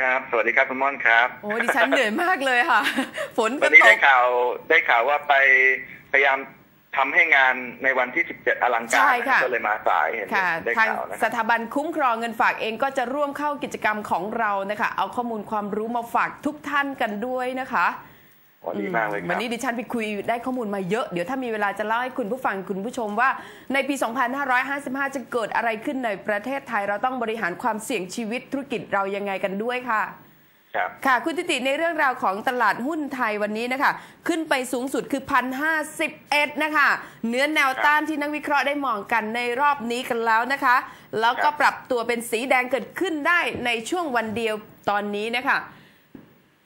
ครับ สวัสดีครับคุณม่อนครับ โอ้ดิฉันเหนื่อยมากเลยค่ะ ฝนก็วันนี้ตได้กข่าวได้ข่าวว่าไปพยายามทำให้งานในวันที่ 17 อลังการใช่ค่ะก็เลยมาสายเห็นค่ะได้ทางข่าวนะคสรับถาบันคุ้มครองเงินฝากเองก็จะร่วมเข้ากิจกรรมของเรานะคะ เอาข้อมูลความรู้มาฝากทุกท่านกันด้วยนะคะ โอ้ดีมากเลยควัรันบนี้ดิฉันไปคุยได้ข้อมูลมาเยอะ เดี๋ยวถ้ามีเวลาจะเล่าให้คุณผู้ฟังคุณผู้ชมว่า ในปี 2555 จะเกิดอะไรขึ้นในประเทศไทย เราต้องบริหารความเสี่ยงชีวิตธุรกิจเรายังไงกันด้วยค่ะครับค่ะ คุณติติในเรื่องราวของตลาดหุ้นไทยวันนี้นะคะ ขึ้นไปสูงสุดคือพันห้าสิบเอ็ดนะคะเนื้อแนวต้านที่นักวิเคราะห์ได้มองกันในรอบนี้กันแล้วนะคะ แล้วก็ปรับตัวเป็นสีแดงเกิดขึ้นได้ในช่วงวันเดียวตอนนี้นะคะ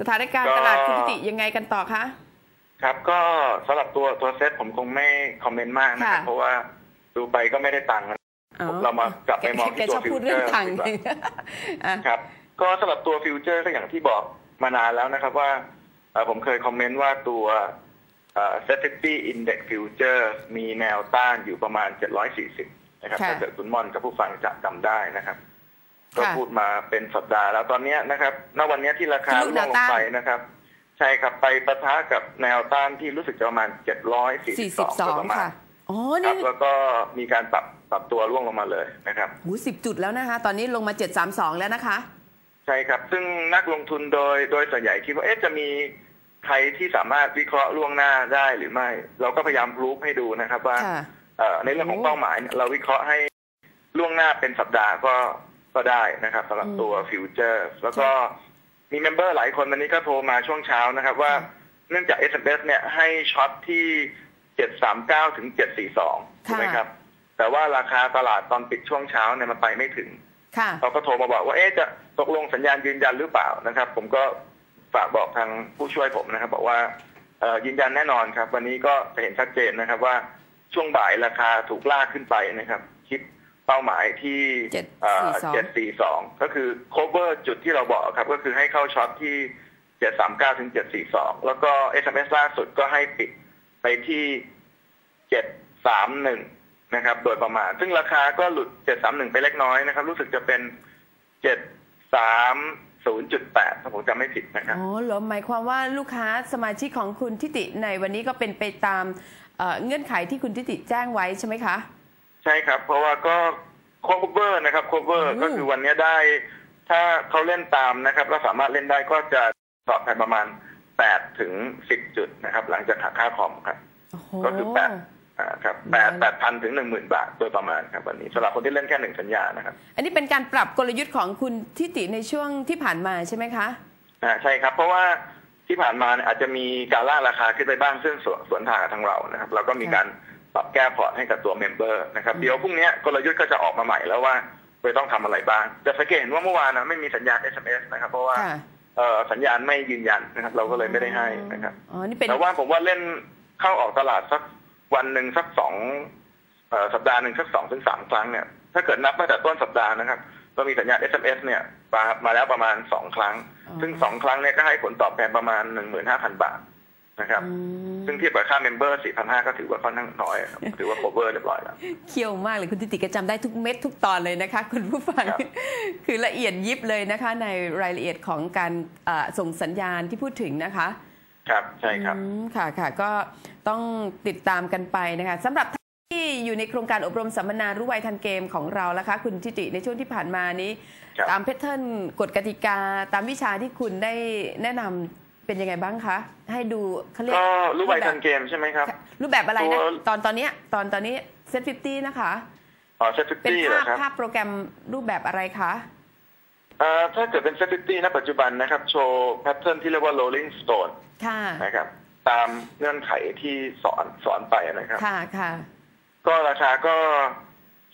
สถานการณ์ตลาดคุณติติยังไงกันต่อคะครับก็สำหรับตัวตัวเซตผมคงไม่คอมเมนต์มากนะครับค่ะเพราะว่าดูไปก็ไม่ได้ตังค์นะเรามากลับไปมองที่แกตัวชอบพูดเรื่อง future ตังค์ดีกว่าอะครับ ก็สำหรับตัวฟิวเจอร์ก็อย่างที่บอกมานานแล้วนะครับว่าเอ่อผมเคยคอมเมนต์ว่าตัวเอ่อ Safety Index Future มีแนวต้านอยู่ประมาณ 740 นะครับค่ะถ้าเกิดคุณม่อนกับผู้ฟังจะจำได้นะครับ ก็ค่ะพูดมาเป็นสัปดาห์แล้วตอนเนี้ยนะครับ ณ วันเนี้ยที่ราคาทะลุลแนงวลต้างนไปนะครับ ใช่ครับไปประทะกับแนวต้านที่รู้สึกจะประมาณ742โดยประ42มาณค่ะอ๋อครันี่บแล้วก็มีการปรับปรับตัวร่วงลงมาเลยนะครับหูสิบจุดแล้วนะคะ ตอนนี้ลงมา732แล้วนะคะ ใช่ครับ ซึ่งนักลงทุนโดยโดยส่วนใหญ่คิดว่าเอ๊ะจะมีใครที่สามารถวิเคราะห์ล่วงหน้าได้หรือไม่ เราก็พยายามรูปให้ดูนะครับว่าค่ะเอ่อในเรื่องของโอ้เป้าหมายเนี่ยเราวิเคราะห์ให้ล่วงหน้าเป็นสัปดาห์ก็ ก็ได้นะครับสำหรับอืมตัวฟิวเจอร์ แล้วก็มีเมมเบอร์หลายคนวันนี้ก็โทรมาช่วงเช้านะครับ ว่าค่ะเนื่องจาก SMS เนี่ยให้ช็อตที่739ถึง742ใช่ไหมครับ แต่ว่าราคาตลาดตอนปิดช่วงเช้าเนี่ยมันไปไม่ถึงค่ะเขาก็โทรมาบอกว่าเอ๊ะจะตกลงสัญญาณยืนยันหรือเปล่านะครับ ผมก็ฝากบอกทางผู้ช่วยผมนะครับ บอกว่าเอ่อยืนยันแน่นอนครับ วันนี้ก็จะเห็นชัดเจนนะครับว่าช่วงบ่ายราคาถูกลากขึ้นไปนะครับคิด เป้าหมายที่742เจ็ดสี่สองก็คือ cover จุดที่เราบอกครับ ก็คือให้เข้าช็อตที่เจ็ดสามเก้าถึงเจ็ดสี่สองแล้วก็ SMS ล่าสุดก็ให้ปิดไปที่เจ็ดสามหนึ่งนะครับ โดยประมาณ ซึ่งราคาก็หลุดเจ็ดสามหนึ่งไปเล็กน้อยนะครับ รู้สึกจะเป็นเจ็ดสามศูนย์จุดแปดถ้าผมจำไม่ผิดนะครับอ๋อเหรอหมายความว่าลูกค้าสมาชิกของคุณทิติในวันนี้ก็เป็นไปตามเอ่อเงื่อนไขที่คุณทิติแจ้งไว้ใช่ไหมคะ ใช่ครับ เพราะว่าก็ cover นะครับ cover อืมก็คือวันนี้ได้ ถ้าเขาเล่นตามนะครับแล้วสามารถเล่นได้ก็จะตอบแทนประมาณแปดถึงสิบจุดนะครับ หลังจากหักค่าคอมครับโอ้โหก็คือแปดอ่าครับแปดได้แปดพันถึงหนึ่งหมื่นบาท โดยประมาณครับวันนี้สำหรับคนที่เล่นแค่หนึ่งสัญญานะครับ อันนี้เป็นการปรับกลยุทธ์ของคุณทิติในช่วงที่ผ่านมาใช่ไหมคะอ่าใช่ครับ เพราะว่าที่ผ่านมาเนี่ยอาจจะมีการล่าราคาขึ้นไปบ้างซึ่งสวนสวนทางกับทางเรานะครับ เราก็มีการ ปรับแก้พอร์ตให้กับตัวเมมเบอร์นะครับอืมเดี๋ยวพรุ่งนี้กลยุทธ์ก็จะออกมาใหม่แล้วว่าไปต้องทำอะไรบ้างจะสังเกตเห็นว่าเมื่อวานนะไม่มีสัญญาณ SMS นะครับ เพราะว่าค่ะเอ่อสัญญาณไม่ยืนยันนะครับ เราก็เลยไม่ได้ให้นะครับอ๋อนี่เป็นแต่ว่าผมว่าเล่นเข้าออกตลาดสักวันหนึ่งสักสองเอ่อสัปดาห์หนึ่งสักสองถึงสามครั้งเนี่ย ถ้าเกิดนับตั้งแต่ต้นสัปดาห์นะครับเรามีสัญญาณ SMS เนี่ยมามาแล้วประมาณสองครั้งอ๋อซึ่งสองครั้งเนี่ยก็ให้ผลตอบแทนประมาณหนึ่งหมื่นห้าพันบาท นะครับอืมซึ่งเทียบกับค่าเมมเบอร์สี่พันห้าก็ถือว่าค่อนข้างน้อยครับถือว่า cover เรียบร้อยแล้วเคี่ยวมากเลยคุณทิติก็จำได้ทุกเม็ดทุกตอนเลยนะคะคุณผู้ฟังครับคือละเอียดยิบเลยนะคะ ในรายละเอียดของการเอ่อส่งสัญญาณที่พูดถึงนะคะ ครับใช่ครับอืมค่ะค่ะก็ต้องติดตามกันไปนะคะสำหรับท่านที่อยู่ในโครงการอบรมสัมมนารู้ไวทันเกมของเราละคะคุณทิติในช่วงที่ผ่านมานี้ครับตามแพทเทิร์นกฎกติกา ตามวิชาที่คุณได้แนะนำ เป็นยังไงบ้างคะ ให้ดูเขาเรียกก็รู้ไวทันแบบเกมใช่ไหมครับ รูปแบบอะไรนะตัวตอนตอนเนี้ยตอนตอนนี้เซตฟิฟตี้นะคะอ๋อเซฟเป็นตี้เหรภาอพครับภาพโปรแกรมรูปแบบอะไรคะเอ่อถ้าเกิดเป็นเซฟตี้ณปัจจุบันนะครับ โชว์แพทเทิร์นที่เรียกว่า rolling stone ค่ะนะครับตามเงื่อนไขที่สอนสอนไปนะครับ ค่ะค่ะ ก็ราคาก็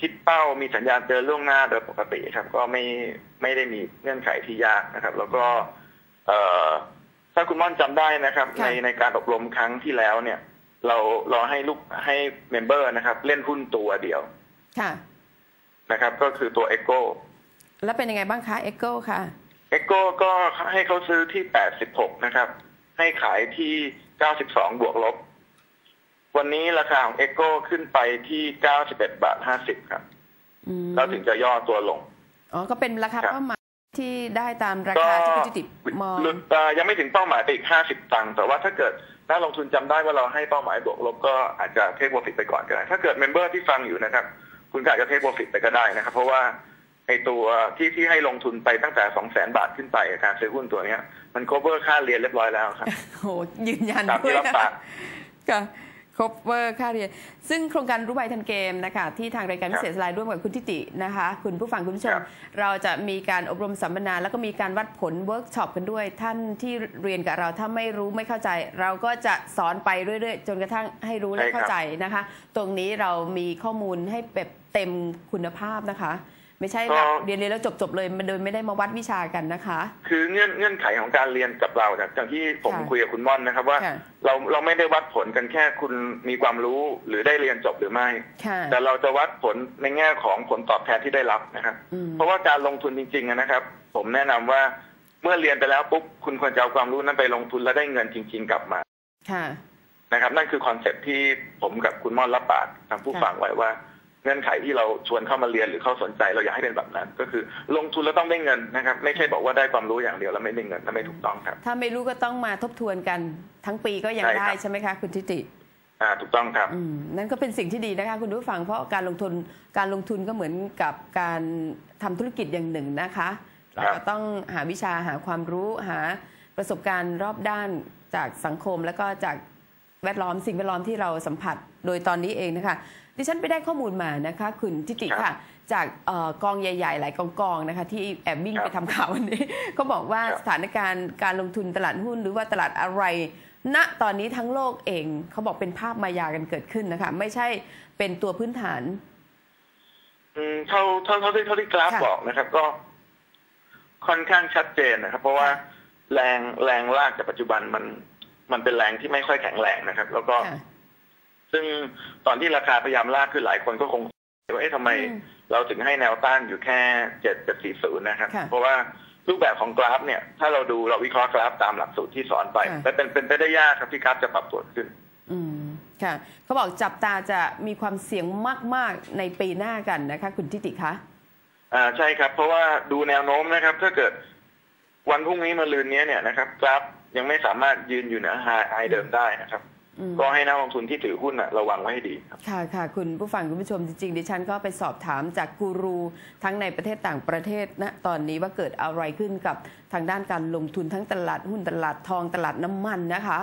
คิดเป้ามีสัญญาณเตือนล่วงหน้าโดยปกติครับ ก็ไม่ไม่ได้มีเงื่อนไขที่ยากนะครับ แล้วก็ เอ่อ ถ้าคุณม่อนจำได้นะครับค่ะในในการอบรมครั้งที่แล้วเนี่ย เราเราให้ลูกให้เมมเบอร์นะครับ เล่นหุ้นตัวเดียว ค่ะนะครับ ก็คือตัว e c o แล้วเป็นยังไงบ้างคะเอ็กโกค่ะ e c o ก็ให้เขาซื้อที่86นะครับ ให้ขายที่92บวกลบ วันนี้ราคาของ e c o ขึ้นไปที่91บาท50ครับอืมแล้วถึงจะย่อตัวลง อ๋อ ก็เป็นราคาครับเป้าหมาย ที่ได้ตามราก็คาที่คุณจิติมองหลุดเอ่อยังไม่ถึงเป้าหมายไปอีกห้าสิบตังค์แต่ว่าถ้าเกิดนักลงทุนจำได้ว่าเราให้เป้าหมายบวกลบก็อาจจะเทคโปรฟิตไปก่อนก็ได้ถ้าเกิดเมมเบอร์ที่ฟังอยู่นะครับ คุณก็อาจจะเทคโปรฟิตไปก็ได้นะครับ เพราะว่าไอตัวที่ที่ให้ลงทุนไปตั้งแต่สองแสนบาทขึ้นไปการซื้อหุ้นตัวเนี้ย มัน cover ค่าเรียนเรียบร้อยแล้วครับโหยืนยันตามที่ด้วยรับนะปากก็ ครบเวอร์ค่าเรียน ซึ่งโครงการรู้ใบทันเกมนะคะที่ทางรายการพิเศษสไลด์ร่วมกับคุณทิตินะคะ คุณผู้ฟังคุณผู้ชมครับเราจะมีการอบรมสัมมนา แล้วก็มีการวัดผลเวิร์กช็อปกันด้วย ท่านที่เรียนกับเราถ้าไม่รู้ไม่เข้าใจ เราก็จะสอนไปเรื่อยๆ จนกระทั่งให้รู้และใช่ครับเข้าใจนะคะ ตรงนี้เรามีข้อมูลให้แบบเต็มคุณภาพนะคะ ไม่ใช่แบบเรียนเรียนแล้วจบๆเลยมันโดยไม่ได้มาวัดวิชากันนะคะ คือเงื่อนเงื่อนไขของการเรียนกับเราเนี่ยอย่างที่ผมค่ะคุยกับคุณม่อนนะครับว่าค่ะเราเราไม่ได้วัดผลกันแค่คุณมีความรู้หรือได้เรียนจบหรือไม่ค่ะแต่เราจะวัดผลในแง่ของผลตอบแทนที่ได้รับนะครับอืมเพราะว่าการลงทุนจริงๆอะนะครับ ผมแนะนำว่าเมื่อเรียนไปแล้วปุ๊บคุณควรจะเอาความรู้นั้นไปลงทุนแล้วได้เงินจริง ๆ กลับมาค่ะนะครับ นั่นคือคอนเซ็ปต์ที่ผมกับคุณม่อนรับปากทางผู้ค่ะฟังไว้ว่า เงื่อนไขที่เราชวนเข้ามาเรียนหรือเข้าสนใจเราอยากให้เป็นแบบนั้น ก็คือลงทุนแล้วต้องได้เงินนะครับ ไม่ใช่บอกว่าได้ความรู้อย่างเดียวแล้วไม่ได้เงินนั่นไม่ถูกต้องครับ ถ้าไม่รู้ก็ต้องมาทบทวนกันทั้งปีก็ยังใช่ครับได้ใช่ไหมคะ คุณทิติอ่าถูกต้องครับอืมนั่นก็เป็นสิ่งที่ดีนะคะคุณผู้ฟังเพราะการลงทุนการลงทุนก็เหมือนกับการทำธุรกิจอย่างหนึ่งนะคะเราก็ต้องหาวิชาหาความรู้หาประสบการณ์รอบด้านจากสังคม แล้วก็จากแวดล้อมสิ่งแวดล้อมที่เราสัมผัส โดยตอนนี้เองนะคะ ดิฉันไปได้ข้อมูลมานะคะคุณทิติครับค่ะ จากเออกองใหญ่ๆ หลายกองกองๆนะคะ ที่แอบวิ่งครับไปทำข่าววันนี้เขาบอกว่าครับสถานการณ์การลงทุนตลาดหุ้นหรือว่าตลาดอะไรณตอนนี้ทั้งโลกเองเขาบอกเป็นภาพมายากันเกิดขึ้นนะคะ ไม่ใช่เป็นตัวพื้นฐานอืมเท่าเท่าเท่าที่เท่าที่กราฟค่ะบอกนะครับ ก็ค่อนข้างชัดเจนนะครับ เพราะว่าแรงแรงลากจากปัจจุบันมันมันเป็นแรงที่ไม่ค่อยแข็งแรงนะครับ แล้วก็ค่ะ ซึ่งตอนที่ราคาพยายามลากขึ้นหลายคนก็คงว่าเอ๊ะทำไมอืมเราถึงให้แนวต้านอยู่แค่เจ็ดเจ็ดสี่ศูนย์นะครับค่ะเพราะว่ารูปแบบของกราฟเนี่ย ถ้าเราดูเราวิเคราะห์กราฟตามหลักสูตรที่สอนไปค่ะแต่เป็นเป็นไปได้ยากครับที่กราฟจะปรับตัวขึ้น อืมค่ะเขาบอกจับตาจะมีความเสี่ยงมาก ๆ ในปีหน้ากันนะคะ คุณทิติคะอ่าใช่ครับ เพราะว่าดูแนวโน้มนะครับ ถ้าเกิดวันพรุ่งนี้มาลืนนี้เนี่ยนะครับ กราฟยังไม่สามารถยืนอยู่เหนือไฮเดิมได้นะครับอืม ก็ให้นักลงทุนที่ถือหุ้นน่ะระวังไว้ให้ดีครับค่ะค่ะคุณผู้ฟังคุณผู้ชมจริงๆดิฉันก็ไปสอบถามจากกูรูทั้งในประเทศต่างประเทศนะตอนนี้ว่าเกิดอะไรขึ้นกับทางด้านการลงทุนทั้งตลาดหุ้นตลาดทองตลาดน้ำมันนะคะ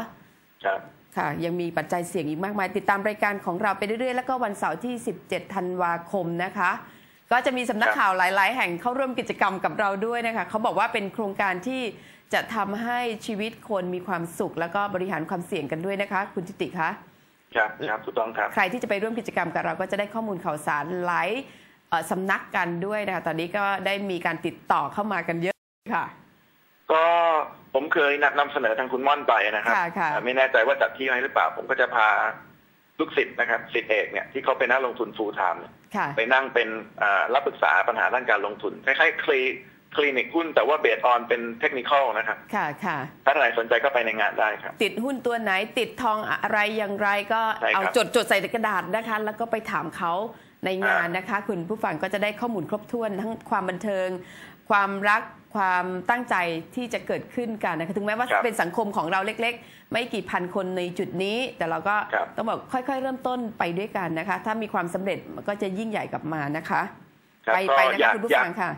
ครับค่ะ ยังมีปัจจัยเสี่ยงอีกมากมาย ติดตามรายการของเราไปเรื่อยๆ แล้วก็วันเสาร์ที่ 17 ธันวาคมนะคะ ก็จะมีสำนักครับข่าวหลาย ๆ แห่งเข้าร่วมกิจกรรมกับเราด้วยนะคะเขาบอกว่าเป็นโครงการที่ จะทำให้ชีวิตคนมีความสุข แล้วก็บริหารความเสี่ยงกันด้วยนะคะ คุณทิติคะครับครับถูกต้องครับ ใครที่จะไปร่วมกิจกรรมกับเราก็จะได้ข้อมูลข่าวสารหลายเอ่อสำนักกันด้วยนะคะตอนนี้ก็ได้มีการติดต่อเข้ามากันเยอะค่ะ ก็ผมเคยนำเสนอทางคุณม่อนไปนะครับค่ะค่ะอ่าไม่แน่ใจว่าจัดที่ให้หรือเปล่า ผมก็จะพาลูกศิษย์นะครับศิษย์เอกเนี่ยที่เขาเป็นนักลงทุนฟูลไทม์เนี่ยค่ะไปนั่งเป็นอ่ารับปรึกษาปัญหาด้านการลงทุนคล้ายๆคลี คลินิกหุ้นแต่ว่าเบสออนเป็นเทคนิคอลนะครับ ค่ะค่ะถ้าท่านไหนสนใจก็ไปในงานได้ครับ ติดหุ้นตัวไหนติดทองอะไรอย่างไรก็ใช่ครับเอาจดจดใส่กระดาษนะคะ แล้วก็ไปถามเขาในงานนะคะ คุณผู้ฟังก็จะได้ข้อมูลครบถ้วนทั้งความบันเทิง ความรักความตั้งใจที่จะเกิดขึ้นกันนะคะถึงแม้ว่าครับเป็นสังคมของเราเล็ก ๆ ไม่กี่พันคนในจุดนี้ แต่เราก็ครับต้องบอกค่อย ๆ เริ่มต้นไปด้วยกันนะคะ ถ้ามีความสำเร็จมันก็จะยิ่งใหญ่กลับมานะคะครับไปก็ไปนะอยาคะกคุณผู้อยากฟังค่ะ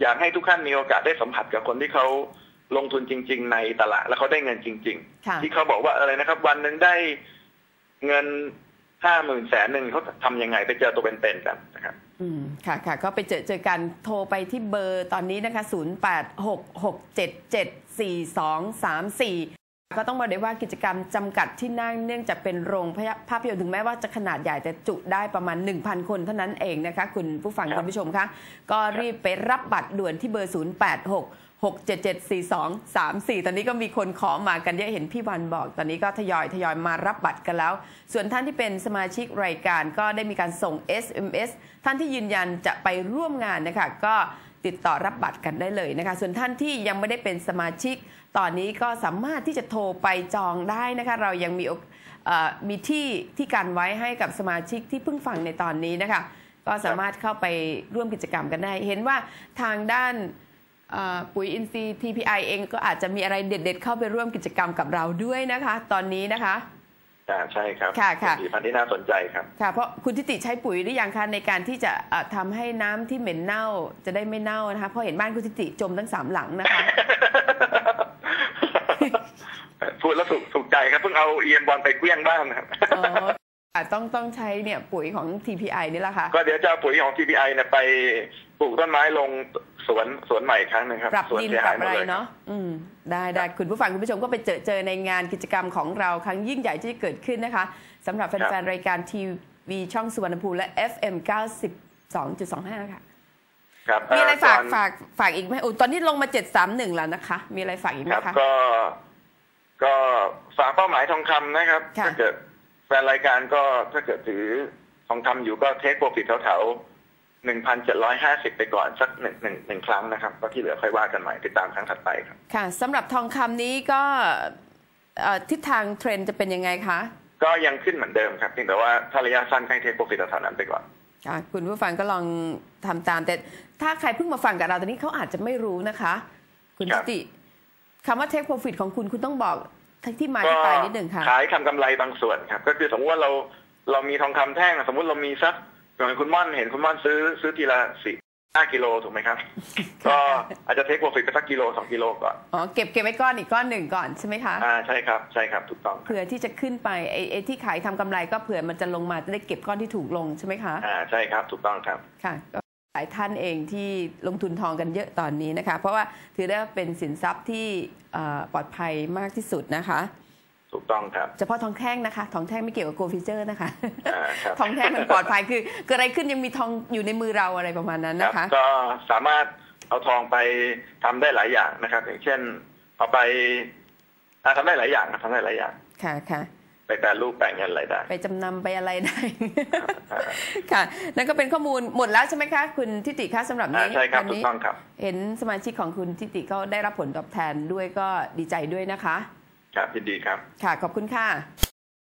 อยากให้ทุกท่านมีโอกาสได้สัมผัสกับคนที่เขาลงทุนจริง ๆ ในตลาดแล้วเขาได้เงินจริงค่ะๆที่เขาบอกว่าอะไรนะครับ วันหนึ่งได้เงินห้าหมื่นแสนหนึ่งเขาทำยังไงไปเจอตัวเป็นๆกันนะครับอืมค่ะค่ะก็ไปเจอเจอกันโทรไปที่เบอร์ตอนนี้นะคะ 0866774234 ก็ต้องบอกเลยว่ากิจกรรมจำกัดที่นั่งเนื่องจากเป็นโรงภาพยนตร์ถึงแม้ว่าจะขนาดใหญ่แต่จุได้ประมาณ 1,000 คนเท่านั้นเองนะคะ คุณผู้ฟังครับคุณผู้ชมคะก็รีบไปรับบัตรด่วนที่เบอร์ 086 6774234 ตอนนี้ก็มีคนขอมากันเยอะเห็นพี่วันบอก ตอนนี้ก็ทยอยทยอยมารับบัตรกันแล้ว ส่วนท่านที่เป็นสมาชิกรายการก็ได้มีการส่ง SMS ท่านที่ยืนยันจะไปร่วมงานนะคะก็ติดต่อรับบัตรกันได้เลยนะคะ ส่วนท่านที่ยังไม่ได้เป็นสมาชิก ตอนนี้ก็สามารถที่จะโทรไปจองได้นะคะ เรายังมีมีที่ที่กันไว้ให้กับสมาชิกที่เพิ่งฟังในตอนนี้นะคะ ก็สามารถเข้าไปร่วมกิจกรรมกันได้ เห็นว่าทางด้าน ปุ๋ยอินทรีย์ TPI เองก็อาจจะมีอะไรเด็ด ๆ เข้าไปร่วมกิจกรรมกับเราด้วยนะคะ ตอนนี้นะคะอ่าใช่ครับค่ะค่ะเป็นผลิตภัณฑ์ที่น่าสนใจครับค่ะเพราะคุณทิติใช้ปุ๋ยหรือยังคะในการที่จะเอ่อทำให้น้ำที่เหม็นเน่าจะได้ไม่เน่านะคะเพราะเห็นบ้านคุณทิติจมทั้งสามหลังนะคะพูดแล้วถูกถูกใจครับเพิ่งเอาเอียนบอลไปเกลี้ยงบ้านครับอ๋อค่ะต้องต้องใช้เนี่ยปุ๋ยของ TPI นี่แหละค่ะก็เดี๋ยวจะเอาปุ๋ยของ TPI เนี่ยไปปลูกต้นไม้ลง สวนสวนใหม่อีกครั้งหนึ่งครับปรับสวนดินเสียปหารัยบหมดอะไรเลยครับเนาะอืมได้ได้คุณผู้ฟังคุณผู้ชมก็ไปเจอเจอในงานกิจกรรมของเราครั้งยิ่งใหญ่ที่เกิดขึ้นนะคะสำหรับแฟนๆ รายการทีวีช่องสุวรรณภูมิและ FM 92.25 ค่ะ ครับมีอะไรเฝากฝากฝากอีกไหมอุยตอนนี้ลงมา 731 แล้วนะคะ มีอะไรฝากอีกไหมครับคะ ก็ก็ฝากเป้าหมายทองคำนะครับ ค่ะ ถ้าเกิดแฟนรายการก็ถ้าเกิดถือทองคำอยู่ก็เทคโปรฟิตแถวๆ หนึ่งพันเจ็ดร้อยห้าสิบไปก่อนสักหนึ่งหนึ่งหนึ่งครั้งนะครับก็ที่เหลือค่อยว่ากันใหม่ติดตามครั้งถัดไปครับค่ะสำหรับทองคำนี้ก็เอ่อทิศทางเทรนด์จะเป็นยังไงคะ ก็ยังขึ้นเหมือนเดิมครับเพียงแต่ว่าถ้าระยะสั้นให้เทคโปรฟิตแถวๆนั้นไปก่อนค่ะคุณผู้ฟังก็ลองทำตาม แต่ถ้าใครเพิ่งมาฟังกับเราตอนนี้เขาอาจจะไม่รู้นะคะ คุณครัทิบติคำว่า take profit ของคุณคุณต้องบอกที่มาก็ที่ไปนิดหนึ่งค่ะขายทำกำไรบางส่วนครับ ก็คือสมมติว่าเราเรามีทองคำแท่ง สมมติเรามีสัก อย่างคุณม่อนเห็นคุณม่อนซื้อซื้อทีละสี่ห้ากิโลถูกไหมครับ ก็อาจจะเทคโปรฟิตไปสักกิโลสองกิโลก่อน อ๋อ เก็บเก็บไว้ก้อนอีกก้อนหนึ่งก่อนใช่ไหมคะอ่าใช่ครับใช่ครับถูกต้องครับเผื่อที่จะขึ้นไปไอ้ไอ้ที่ขายทำกำไรก็เผื่อมันจะลงมาจะได้เก็บก้อนที่ถูกลงใช่ไหมคะอ่าใช่ครับถูกต้องครับค่ะก็หลายท่านเองที่ลงทุนทองกันเยอะตอนนี้นะคะ เพราะว่าถือได้ว่าเป็นสินทรัพย์ที่เอ่อปลอดภัยมากที่สุดนะคะ ถูกต้องครับ เฉพาะทองแท่งนะคะ ทองแท่งไม่เกี่ยวกับโกลฟิเจอร์นะคะอ่าครับทองแท่งมันปลอดภัยคือเกิดอะไรขึ้นยังมีทองอยู่ในมือเราอะไรประมาณนั้นครันะคะ ก็สามารถเอาทองไปทำได้หลายอย่างนะครับ อย่างเช่น เอาไปอ่าทำได้หลายอย่างนะทำได้หลายอย่าง ค่ะค่ะไปแปรรูปแปลงเงินอะไรได้ ไปจำนำไปอะไรได้อ่าค่ะ นั่นก็เป็นข้อมูลหมดแล้วใช่ไหมคะ คุณทิติคะสำหรับอ่านี้ใช่ครับวันถูกนี้ต้องครับ เห็นสมาชิกของคุณทิติก็ได้รับผลตอบแทนด้วยก็ดีใจด้วยนะคะ ครับยินดีครับ ค่ะ ขอบคุณค่ะ